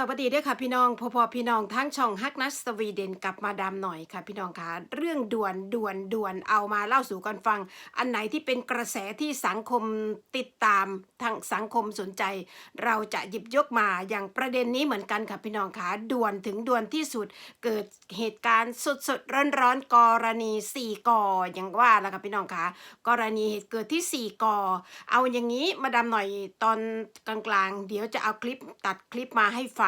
สวัสดีด้วยค่ะพี่น้องพอพอพี่น้องทั้งช่องฮักนัสสวีเดนกับมาดามหน่อยค่ะพี่น้องคะเรื่องด่วนด่วนด่วนเอามาเล่าสู่กันฟัง อันไหนที่เป็นกระแสที่สังคมติดตามทางสังคมสนใจ เราจะหยิบยกมาอย่างประเด็นนี้เหมือนกันค่ะพี่น้องคะด่วนถึงด่วนที่สุดเกิดเหตุการณ์สดสดร้อนร้อนกรณีสี่กออย่างว่าแล้วค่ะพี่น้องคะกรณีเหตุเกิดที่สี่กอเอาอย่างนี้มาดามหน่อยตอนกลางๆ เดี๋ยวจะเอาคลิปตัดคลิปมาให้ฟัง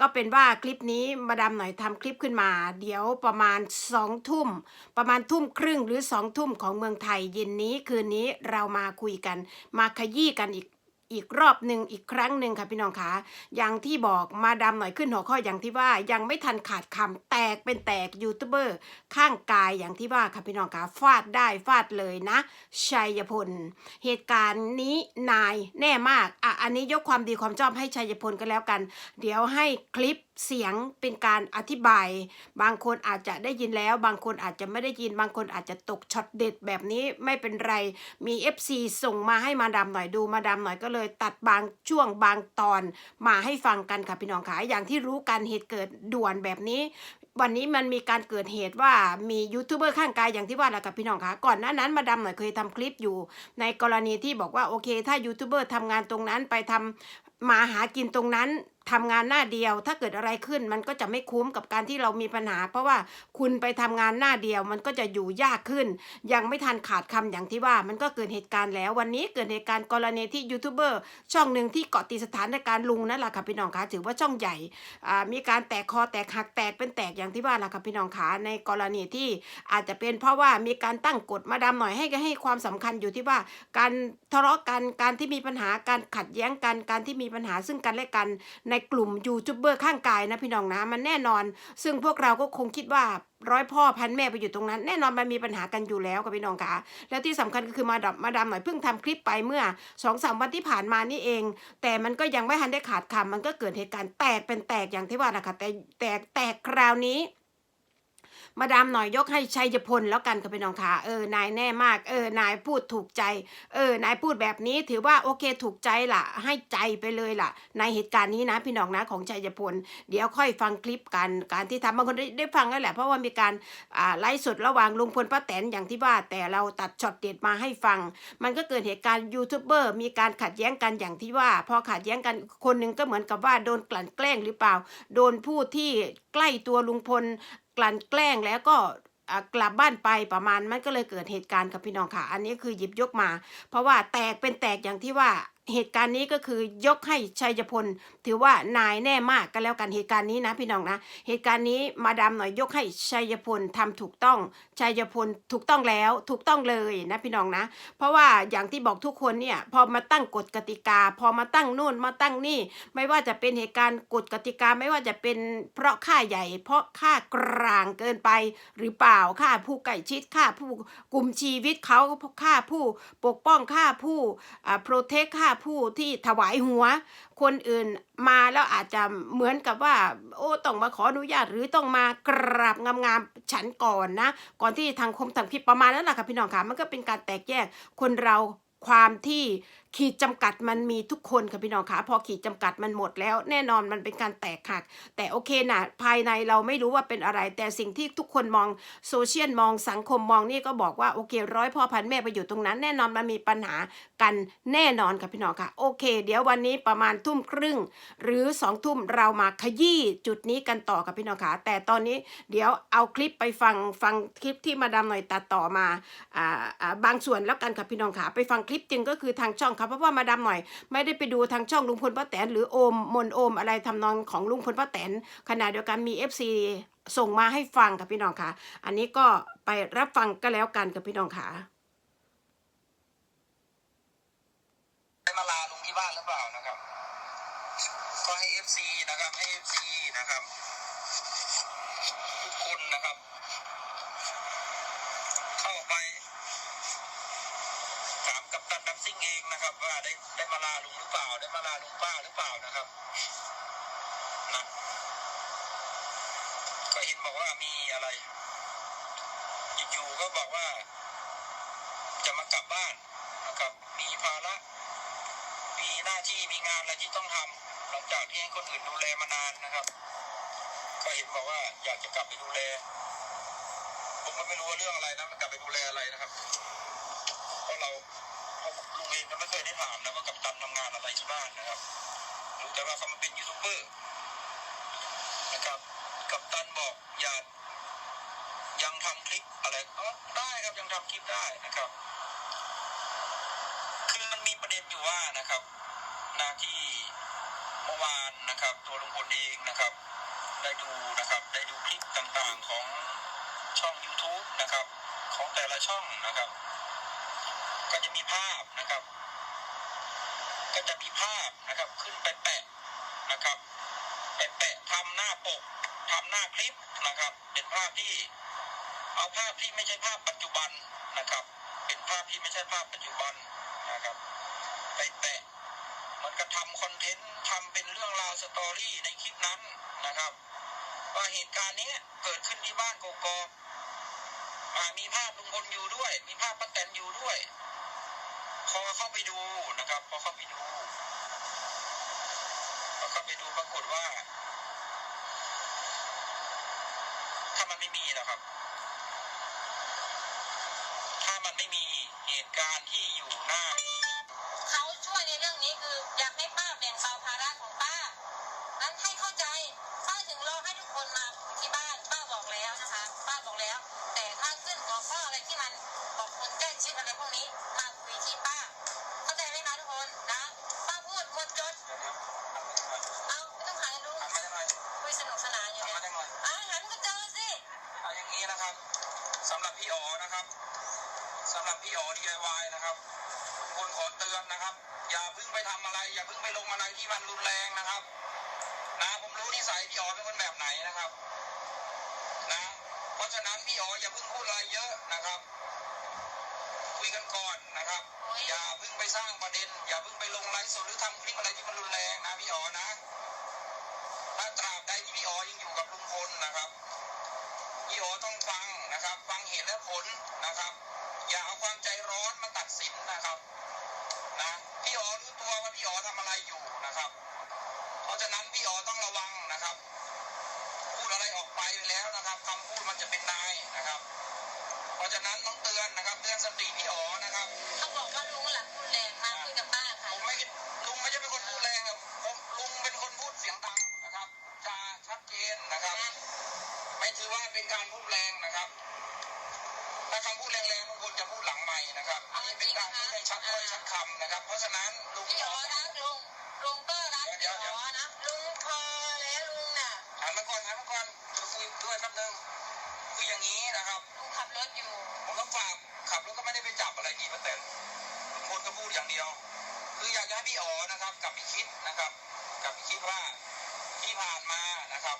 ก็เป็นว่าคลิปนี้มาดามหน่อยทำคลิปขึ้นมา เดี๋ยวประมาณสองทุ่ม ประมาณทุ่มครึ่งหรือสองทุ่มของเมืองไทยเย็นนี้คืนนี้เรามาคุยกัน มาขยี้กันอีก อีกรอบหนึ่งอีกครั้งหนึ่งค่ะพี่น้องคะอย่างที่บอกมาดามหน่อยขึ้นหัวข้ออย่างที่ว่ายังไม่ทันขาดคำแตกเป็นแตกยูทูบเบอร์ข้างกายอย่างที่ว่าค่ะพี่น้องคะฟาดได้ฟาดเลยนะชัยพล เหตุการณ์นี้นายแน่มากอะอันนี้ยกความดีความชอบให้ชัยพลกันแล้วกัน เดี๋ยวให้คลิป เสียงเป็นการอธิบาย บางคนอาจจะได้ยินแล้ว บางคนอาจจะไม่ได้ยิน บางคนอาจจะตกช็อตเด็ดแบบนี้ไม่เป็นไร มี FC ส่งมาให้มาดามหน่อยดูมาดามหน่อยก็เลย ตัดบางช่วงบางตอนมาให้ฟังกันค่ะพี่น้องค่ะอย่างที่รู้กันเหตุเกิดด่วนแบบนี้ วันนี้มันมีการเกิดเหตุว่ามียูทูบเบอร์ข้างกายอย่างที่ว่าแหละกับพี่น้องคะก่อนหน้านั้นมาดามหน่อยเคยทำคลิปอยู่ ในกรณีที่บอกว่าโอเค ถ้ายูทูบเบอร์ทำงานตรงนั้นไปทำมาหากินตรงนั้น ทำงานหน้าเดียว ถ้าเกิดอะไรขึ้นมันก็จะไม่คุ้มกับการที่เรามีปัญหา เพราะว่าคุณไปทำงานหน้าเดียว มันก็จะอยู่ยากขึ้น ยังไม่ทันขาดคำอย่างที่ว่า มันก็เกิดเหตุการณ์แล้ววันนี้เกิดเหตุการณ์กรณีที่ยูทูบเบอร์ช่องหนึ่งที่เกาะติดสถานการณ์ลุงนั่นแหละค่ะพี่น้องคะถือว่าช่องใหญ่อ่ามีการแตกคอแตกหักแตกเป็นแตกอย่างที่ว่าแหละค่ะพี่น้องขาในกรณีที่อาจจะเป็นเพราะว่ามีการตั้งกฎมาดามหน่อยให้ให้ความสำคัญอยู่ที่ว่า การทะเลาะกันการที่มีปัญหาการขัดแย้งกันการที่มีปัญหาซึ่งกันและกันในกลุ่มยูทูบเบอร์ข้างกายนะพี่น้องนะมันแน่นอน ซึ่งพวกเราก็คงคิดว่าร้อยพ่อพันแม่ไปอยู่ตรงนั้น แน่นอนมันมีปัญหากันอยู่แล้วกับพี่น้องคะแล้วที่สำคัญก็คือมาดับมาดามหน่อยเพิ่งทำคลิปไปเมื่อสองสามวันที่ผ่านมานี่เอง แต่มันก็ยังไม่ทันได้ขาดคำมันก็เกิดเหตุการณ์แตกเป็นแตกอย่างที่ว่านะคะแต่แตกแตกคราวนี้ มาดามหน่อยยกให้ชัยพลแล้วกันค่ะพี่น้องค่ะเออนายแน่มากเออนายพูดถูกใจ เออนายพูดแบบนี้ถือว่าโอเคถูกใจล่ะ ให้ใจไปเลยล่ะ ในเหตุการณ์นี้นะพี่น้องนะของชัยพล เดี๋ยวค่อยฟังคลิปกันการที่ทำบางคนได้ได้ฟังแล้วแหละเพราะว่ามีการอ่าไลฟ์สดระหว่างลุงพลป้าแตนอย่างที่ว่าแต่เราตัดช็อตเด็ดมาให้ฟัง มันก็เกิดเหตุการณ์ยูทูบเบอร์มีการขัดแย้งกันอย่างที่ว่า พอขัดแย้งกันคนหนึ่งก็เหมือนกับว่าโดนกลั่นแกล้งหรือเปล่า โดนผู้ที่ใกล้ตัวลุงพล กลั่นแกล้งแล้วก็กลับบ้านไปประมาณมันก็เลยเกิดเหตุการณ์กับพี่น้องค่ะ อันนี้คือหยิบยกมา เพราะว่าแตกเป็นแตกอย่างที่ว่า เหตุการณ์นี้ก็คือยกให้ชัยพล ถือว่านายแน่มากก็แล้วกันเหตุการณ์นี้นะพี่น้องนะ เหตุการณ์นี้มาดามหน่อยยกให้ชัยพลทำถูกต้องชัยพลถูกต้องแล้วถูกต้องเลยนะพี่น้องนะ เพราะว่าอย่างที่บอกทุกคนเนี่ยพอมาตั้งกฎกติกา พอมาตั้งนู่นมาตั้งนี่ ไม่ว่าจะเป็นเหตุการณ์กฎกติกา ไม่ว่าจะเป็นเพราะค่าใหญ่ เพราะค่ากลางเกินไปหรือเปล่าค่าผู้ใกล้ชิดค่าผู้กลุ่มชีวิตเขาค่าผู้ปกป้องค่าผู้อ่าโปรเทคค่าผู้ที่ถวายหัว คนอื่นมาแล้วอาจจะเหมือนกับว่า โอ้ต้องมาขออนุญาตหรือต้องมากราบงามๆฉันก่อนนะ ก่อนที่ทางคมทางพิประมาณนั้นแหละค่ะพี่น้องค่ะมันก็เป็นการแตกแยกคนเราความที่ขีดจำกัดมันมีทุกคนค่ะพี่น้องค่ะพอขีดจำกัดมันหมดแล้ว แน่นอนมันเป็นการแตกหัก แต่โอเคนะภายในเราไม่รู้ว่าเป็นอะไร แต่สิ่งที่ทุกคนมองโซเชียลมองสังคมมองนี่ก็บอกว่าโอเคร้อยพ่อพันแม่ไปอยู่ตรงนั้น แน่นอนมันมีปัญหากันแน่นอนค่ะพี่น้องค่ะโอเค เดี๋ยววันนี้ประมาณทุ่มครึ่ง หรือสองทุ่มเรามาขยี้จุดนี้กันต่อกับพี่น้องค่ะแต่ตอนนี้เดี๋ยวเอาคลิปไปฟังฟังคลิปที่มาดามหน่อยตัดต่อมาอ่าบางส่วนแล้วกันค่ะพี่น้องค่ะไปฟังคลิปจริงก็คือทางช่องค่ะเพราะว่ามาดามหน่อย ไม่ได้ไปดูทางช่องลุงพลป้าแตนหรือโอมมนโอมอะไรทำนองของลุงพลป้าแตนขณะเดียวกันมี FC ส่งมาให้ฟังกับพี่น้องค่ะ อันนี้ก็ไปรับฟังก็แล้วกันกับพี่น้องค่ะ ถามกับตันดับซิ่งเองนะครับ ว่าได้ได้มาลาลุงหรือเปล่า ได้มาลาลุงป้าหรือเปล่านะครับนะก็เห็นบอกว่ามีอะไรอยู่ๆก็บอกว่า จะมากลับบ้านนะครับ มีภาระมีหน้าที่มีงานอะไรที่ต้องทำหลังจากที่ให้คนอื่นดูแลมานานนะครับ ก็เห็นบอกว่าอยากจะกลับไปดูแลผมก็ไม่รู้ว่าเรื่องอะไรนะมันกลับไปดูแลอะไรนะครับ เพราะเราลุงเองก็ไม่เคยได้ถามนะว่ากัปตันทำงานอะไรที่บ้านนะครับรู้แต่ว่าเขามาเป็นยูทูบเบอร์นะครับกัปตันบอกอย่ายังทำคลิปอะไรก็ได้ครับยังทำคลิปได้นะครับคือมันมีประเด็นอยู่ว่านะครับนาที่เมื่อวานนะครับ ตัวลุงพลเองนะครับ ได้ดูนะครับ ได้ดูคลิปต่างๆของช่อง YouTube นะครับ ของแต่ละช่องนะครับ ก็จะมีภาพนะครับ ก็จะมีภาพนะครับ ขึ้นไปแปะนะครับไปแปะทำหน้าปกทำหน้าคลิปนะครับ เป็นภาพที่ เอาภาพที่ไม่ใช่ภาพปัจจุบันนะครับ เป็นภาพที่ไม่ใช่ภาพปัจจุบันนะครับ ไปแปะเหมันก็ทำคอนเทนต์ทำเป็นเรื่องราวสตอรี่ในคลิปนั้นนะครับ ว่าเหตุการณ์นี้เกิดขึ้นที่บ้านกกอกอ่ามีภาพลุงพลอยู่ด้วย มีภาพป้าแตนอยู่ด้วย พอเข้าไปดูนะครับพอเข้าไปดูพอเข้าไปดูปรากฏว่า ถ้ามันไม่มีนะครับ ถ้ามันไม่มีเหตุการณ์ที่อยู่หน้าเขาช่วยในเรื่องนี้คืออยากให้ป้าแบ่งเบาภาระของป้า นั้นให้เข้าใจป้าถึงรอให้ทุกคนมาที่บ้านป้าบอกแล้วนะคะ ป้าบอกแล้ว แต่ถ้าขึ้นหัวข้ออะไรที่มันบอกคนใกล้ชิดอะไรพวกนี้มา ทำอะไร อย่าเพิ่งไปลงอะไรที่มันรุนแรงนะครับ นะผมรู้นิสัยพี่อ๋อเป็นคนแบบไหนนะครับ นะ เพราะฉะนั้นพี่อ๋ออย่าเพิ่งพูดอะไรเยอะนะครับ คุยกันก่อนนะครับ อย่าเพิ่งไปสร้างประเด็น อย่าเพิ่งไปลงไลฟ์สดหรือทำคลิปอะไรที่มันรุนแรงนะพี่อ๋อนะถ้าตราบใดที่พี่อ๋อยังอยู่กับลุงพลนะครับพี่อ๋อต้องฟังนะครับ ฟังเหตุและผลนะครับ อย่าเอาความใจร้อนมาตัดสินนะครับ นะพี่อ๋อรู้ ตัวว่าพี่อ๋อทำอะไรอยู่นะครับ เพราะฉะนั้นพี่อ๋อต้องระวังนะครับ พูดอะไรออกไปแล้วนะครับคำพูดมันจะเป็นนายนะครับ เพราะฉะนั้นต้องเตือนนะครับ เตือนสติพี่อ๋อ รถอยู่ ผมต้องฝากขับรถก็ไม่ได้ไปจับอะไรกี่เปอร์เซ็นต์ลุงพลก็พูดอย่างเดียว คืออยากให้พี่อ๋อนะครับกลับไปคิดนะครับกลับไปคิดว่าที่ผ่านมานะครับ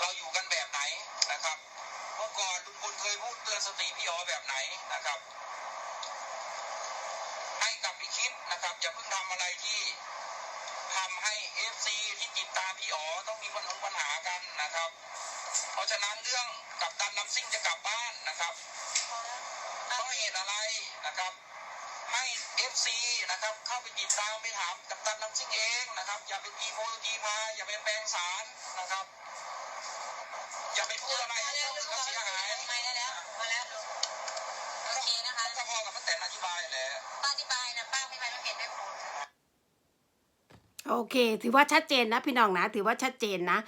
เราอยู่กันแบบไหนนะครับเมื่อก่อนลุงพลเคยพูดเตือนสติพี่อ๋อแบบไหนนะครับ ให้กลับไปคิดนะครับ อย่าเพิ่งทำอะไรที่ทำให้เอฟซีที่ติดตามพี่อ๋อต้องมีปัญหาปัญหากันนะครับ เพราะฉะนั้นเรื่องกับตันน้ำซิ่งจะกลับบ้าน นะครับเพราะเหตุอะไรนะครับให้เอฟซีนะครับเข้าไปติดตามไปถามกับตันน้ำซิ่งเองนะครับ อย่าไปตีโพลตีพาอย่าไปแปลงสารนะครับ อย่าไปพูดอะไรให้คนอื่นเขาเสียหายมาแล้วมาแล้วลุงโอเคนะคะก็พอกับป้าแตนอธิบายแหละป้าอธิบายนะป้าไม่ไปไม่เห็นไม่ผล โอเค ถือว่าชัดเจนนะพี่น้องนะ ถือว่าชัดเจนนะ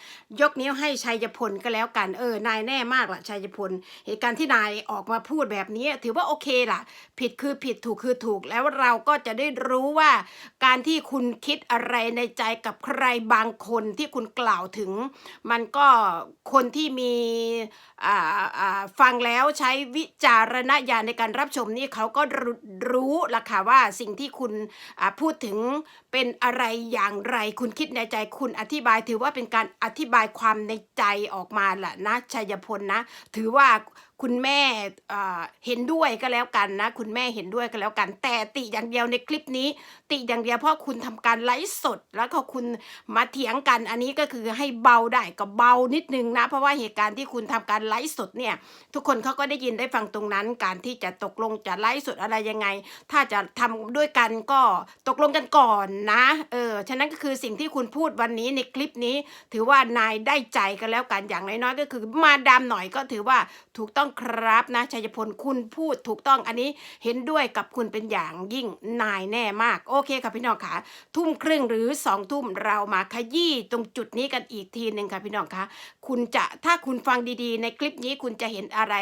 ยกนิ้วให้ชัยพลก็แล้วกัน เออ นายแน่มากล่ะชัยพล เหตุการณ์ที่นายออกมาพูดแบบนี้ ถือว่าโอเคล่ะ ผิดคือผิดถูกคือถูก แล้วเราก็จะได้รู้ว่า การที่คุณคิดอะไรในใจกับใครบางคนที่คุณกล่าวถึง มันก็คนที่มีฟังแล้วใช้วิจารณญาณในการรับชมนี่เขาก็รู้รู้ละค่ะว่าสิ่งที่คุณพูดถึงเป็นอะไรอย่างไรคุณคิดในใจคุณอธิบายถือว่าเป็นการอธิบายความในใจออกมาแหละนะชัยพลนะ ถือว่าคุณแม่เห็นด้วยก็แล้วกันนะ คุณแม่เห็นด้วยก็แล้วกัน แต่ติอย่างเดียวในคลิปนี้ ติอย่างเดียวเพราะคุณทำการไลฟ์สด แล้วก็คุณมาเถียงกัน อันนี้ก็คือให้เบาได้ก็เบานิดนึงนะ เพราะว่าเหตุการณ์ที่คุณทำการไลฟ์สดเนี่ยทุกคนเขาก็ได้ยินได้ฟังตรงนั้น การที่จะตกลงจะไลฟ์สดอะไรยังไง ถ้าจะทำด้วยกันก็ตกลงกันก่อนนะเออฉะนั้นก็คือสิ่งที่คุณพูดวันนี้ในคลิปนี้ ถือว่านายได้ใจกันแล้วกันอย่างน้อยๆก็คือมาดามหน่อยก็ถือว่าถูกต้องครับนะชัยพลคุณพูดถูกต้องอันนี้เห็นด้วยกับคุณเป็นอย่างยิ่งนายแน่มาก โอเคค่ะพี่น้องค่ะ ทุ่มครึ่งหรือสองทุ่มเรามาขยี้ตรงจุดนี้กันอีกทีหนึ่งค่ะพี่น้องค่ะคุณจะถ้าคุณฟังดีๆ ในคลิปนี้คุณจะเห็นอะไร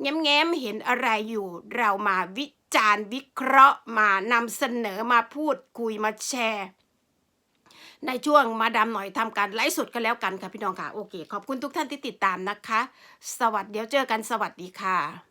แง้มๆเห็นอะไรอยู่เรามาวิจารณ์วิเคราะห์มานำเสนอมาพูดคุยมาแชร์ ในช่วงมาดามหน่อยทำการไลฟ์สดกันแล้วกันค่ะพี่น้องค่ะ โอเค ขอบคุณทุกท่านที่ติดตามนะคะ สวัสดีเดี๋ยวเจอกันสวัสดีค่ะ